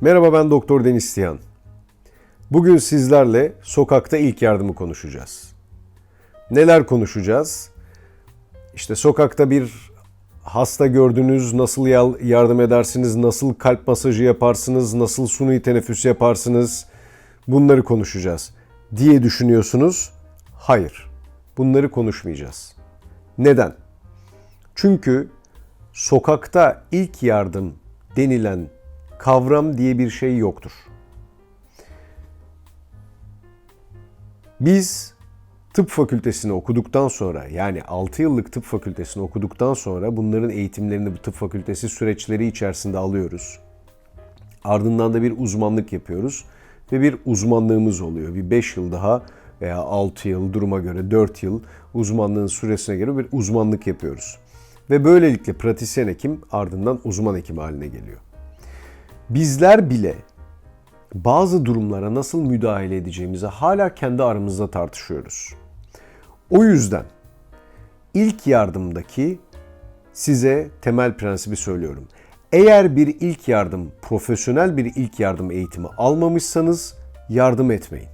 Merhaba ben Doktor Deniz Tiyan. Bugün sizlerle sokakta ilk yardımı konuşacağız. Neler konuşacağız? İşte sokakta bir hasta gördünüz, nasıl yardım edersiniz, nasıl kalp masajı yaparsınız, nasıl suni teneffüs yaparsınız bunları konuşacağız diye düşünüyorsunuz. Hayır, bunları konuşmayacağız. Neden? Çünkü sokakta ilk yardım denilen kavram diye bir şey yoktur. Biz tıp fakültesini okuduktan sonra yani 6 yıllık tıp fakültesini okuduktan sonra bunların eğitimlerini bu tıp fakültesi süreçleri içerisinde alıyoruz. Ardından da bir uzmanlık yapıyoruz ve bir uzmanlığımız oluyor. Bir 5 yıl daha veya 6 yıl duruma göre 4 yıl uzmanlığın süresine göre bir uzmanlık yapıyoruz. Ve böylelikle pratisyen hekim ardından uzman hekim haline geliyor. Bizler bile bazı durumlara nasıl müdahale edeceğimizi hala kendi aramızda tartışıyoruz. O yüzden ilk yardımdaki size temel prensibi söylüyorum. Eğer bir ilk yardım, profesyonel bir ilk yardım eğitimi almamışsanız yardım etmeyin.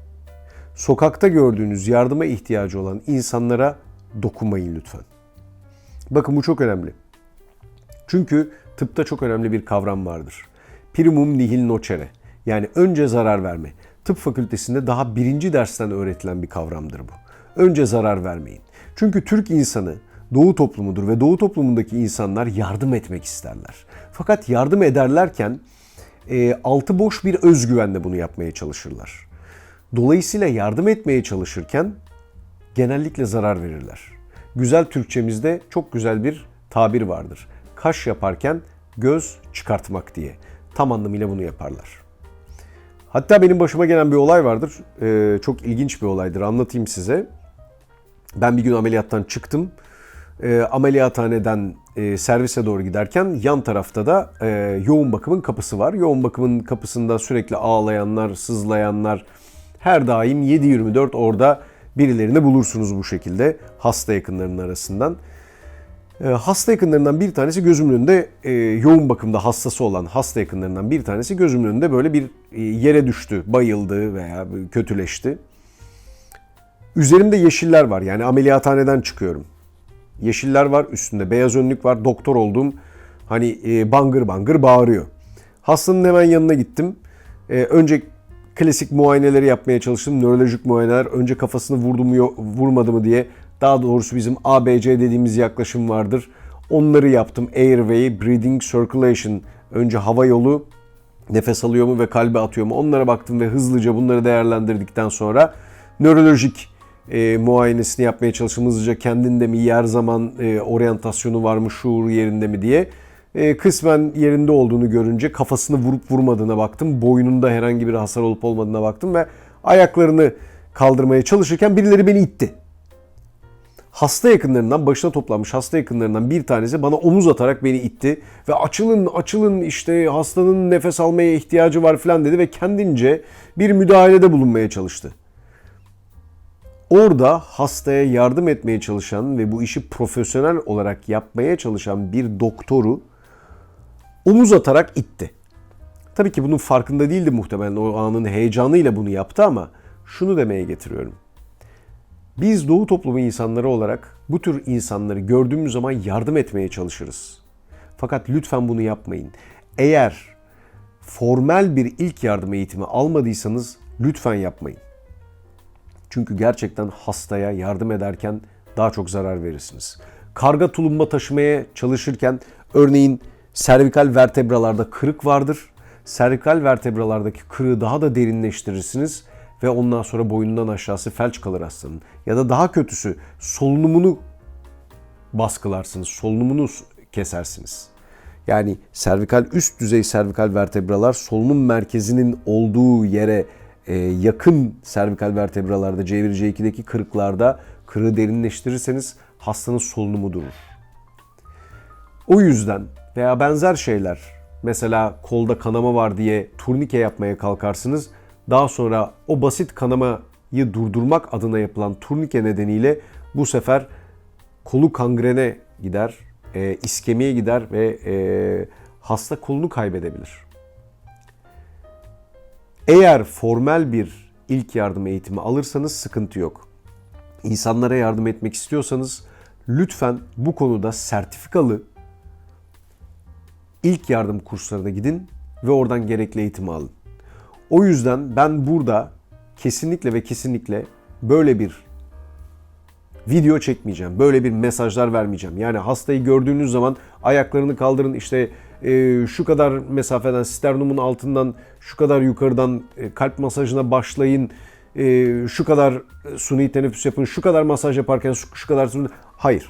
Sokakta gördüğünüz yardıma ihtiyacı olan insanlara dokunmayın lütfen. Bakın bu çok önemli. Çünkü tıpta çok önemli bir kavram vardır. Primum nihil nocere. Yani önce zarar verme. Tıp fakültesinde daha birinci dersten öğretilen bir kavramdır bu. Önce zarar vermeyin. Çünkü Türk insanı Doğu toplumudur ve Doğu toplumundaki insanlar yardım etmek isterler. Fakat yardım ederlerken e, altı boş bir özgüvenle bunu yapmaya çalışırlar. Dolayısıyla yardım etmeye çalışırken genellikle zarar verirler. Güzel Türkçemizde çok güzel bir tabir vardır. Kaş yaparken göz çıkartmak diye. Tam anlamıyla bunu yaparlar. Hatta benim başıma gelen bir olay vardır. Ee, çok ilginç bir olaydır. Anlatayım size. Ben bir gün ameliyattan çıktım. Ee, ameliyathaneden e, servise doğru giderken yan tarafta da e, yoğun bakımın kapısı var. Yoğun bakımın kapısında sürekli ağlayanlar, sızlayanlar her daim 7-24 orada birilerini bulursunuz bu şekilde hasta yakınlarının arasından. E, hasta yakınlarından bir tanesi gözümün önünde e, yoğun bakımda hastası olan hasta yakınlarından bir tanesi gözümün önünde böyle bir e, yere düştü, bayıldı veya kötüleşti. Üzerimde yeşiller var yani ameliyathaneden çıkıyorum. Yeşiller var, üstünde beyaz önlük var, doktor oldum. Hani e, bangır bangır bağırıyor. Hastanın hemen yanına gittim. Önce klasik muayeneleri yapmaya çalıştım. Nörolojik muayeneler. Önce kafasını vurdu mu vurmadı mı diye. Daha doğrusu bizim ABC dediğimiz yaklaşım vardır. Onları yaptım. Airway, breathing, circulation. Önce hava yolu nefes alıyor mu ve kalbe atıyor mu? Onlara baktım ve hızlıca bunları değerlendirdikten sonra nörolojik e, muayenesini yapmaya çalıştım. Hızlıca kendinde mi, yer zaman e, oryantasyonu var mı, şuur yerinde mi diye. E, kısmen yerinde olduğunu görünce kafasını vurup vurmadığına baktım. Boynunda herhangi bir hasar olup olmadığına baktım ve ayaklarını kaldırmaya çalışırken birileri beni itti. Hasta yakınlarından, başına toplanmış hasta yakınlarından bir tanesi bana omuz atarak beni itti. Ve açılın, açılın işte hastanın nefes almaya ihtiyacı var falan dedi ve kendince bir müdahalede bulunmaya çalıştı. Orada hastaya yardım etmeye çalışan ve bu işi profesyonel olarak yapmaya çalışan bir doktoru omuz atarak itti. Tabii ki bunun farkında değildi muhtemelen o anın heyecanıyla bunu yaptı ama şunu demeye getiriyorum. Biz Doğu toplumu insanları olarak bu tür insanları gördüğümüz zaman yardım etmeye çalışırız. Fakat lütfen bunu yapmayın. Eğer formel bir ilk yardım eğitimi almadıysanız lütfen yapmayın. Çünkü gerçekten hastaya yardım ederken daha çok zarar verirsiniz. Karga tulumba taşımaya çalışırken örneğin servikal vertebralarda kırık vardır. Servikal vertebralardaki kırığı daha da derinleştirirsiniz ve ondan sonra boynundan aşağısı felç kalır hastanın. Ya da daha kötüsü solunumunu baskılarsınız, solunumunu kesersiniz. Yani servikal üst düzey servikal vertebralar solunum merkezinin olduğu yere e, yakın servikal vertebralarda C1 C2'deki kırıklarda kırığı derinleştirirseniz hastanın solunumu durur. O yüzden veya benzer şeyler mesela kolda kanama var diye turnike yapmaya kalkarsınız. Daha sonra o basit kanamayı durdurmak adına yapılan turnike nedeniyle bu sefer kolu kangrene gider, e, iskemiye gider ve e, hasta kolunu kaybedebilir. Eğer formel bir ilk yardım eğitimi alırsanız sıkıntı yok. İnsanlara yardım etmek istiyorsanız lütfen bu konuda sertifikalı ilk yardım kurslarına gidin ve oradan gerekli eğitimi alın. O yüzden ben burada kesinlikle ve kesinlikle böyle bir video çekmeyeceğim. Böyle bir mesajlar vermeyeceğim. Yani hastayı gördüğünüz zaman ayaklarını kaldırın işte e, şu kadar mesafeden sternumun altından şu kadar yukarıdan e, kalp masajına başlayın. e, şu kadar suni teneffüs yapın. Şu kadar masaj yaparken şu, şu kadar suni... Hayır.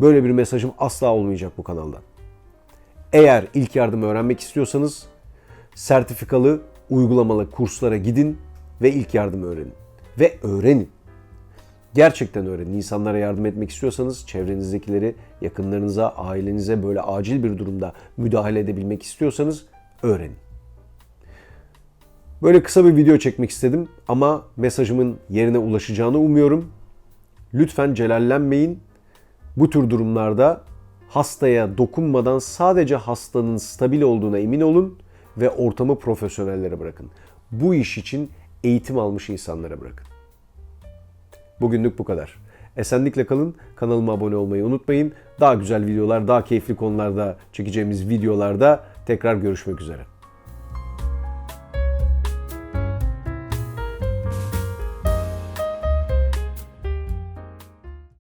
Böyle bir mesajım asla olmayacak bu kanalda. Eğer ilk yardım öğrenmek istiyorsanız sertifikalı uygulamalı kurslara gidin ve ilk yardım öğrenin. Ve öğrenin. Gerçekten öğrenin. İnsanlara yardım etmek istiyorsanız çevrenizdekileri, yakınlarınıza, ailenize böyle acil bir durumda müdahale edebilmek istiyorsanız öğrenin. Böyle kısa bir video çekmek istedim ama mesajımın yerine ulaşacağını umuyorum. Lütfen celallenmeyin. Bu tür durumlarda hastaya dokunmadan sadece hastanın stabil olduğuna emin olun ve ortamı profesyonellere bırakın. Bu iş için eğitim almış insanlara bırakın. Bugünlük bu kadar. Esenlikle kalın. Kanalıma abone olmayı unutmayın. Daha güzel videolar, daha keyifli konularda çekeceğimiz videolarda tekrar görüşmek üzere.